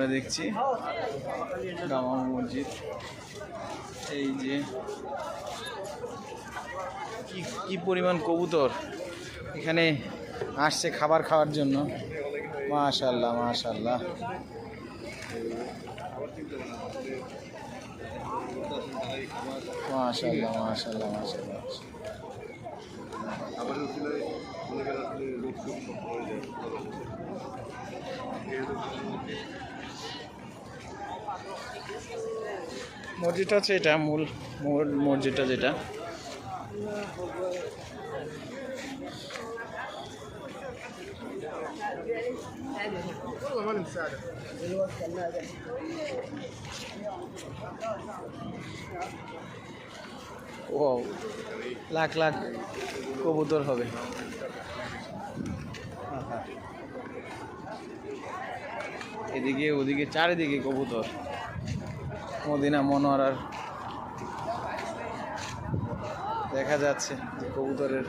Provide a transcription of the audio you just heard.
আমরা দেখছি জামা মসজিদ। এই যে কি কি পরিমাণ কবুতর। এখানে আসছে খাবার খাওয়ার জন্য। মাশাল্লাহ মাশাল্লাহ মাশাল্লাহ মাশাল্লাহ মাশাল্লাহ আমাদের মসজিদটা হচ্ছে এটা, মূল মসজিদটা যেটা। ও লাখ লাখ কবুতর হবে। এদিকে, ওদিকে, চারিদিকে কবুতর। মদিনা মনোয়ারার দেখা যাচ্ছে যে কবুতরের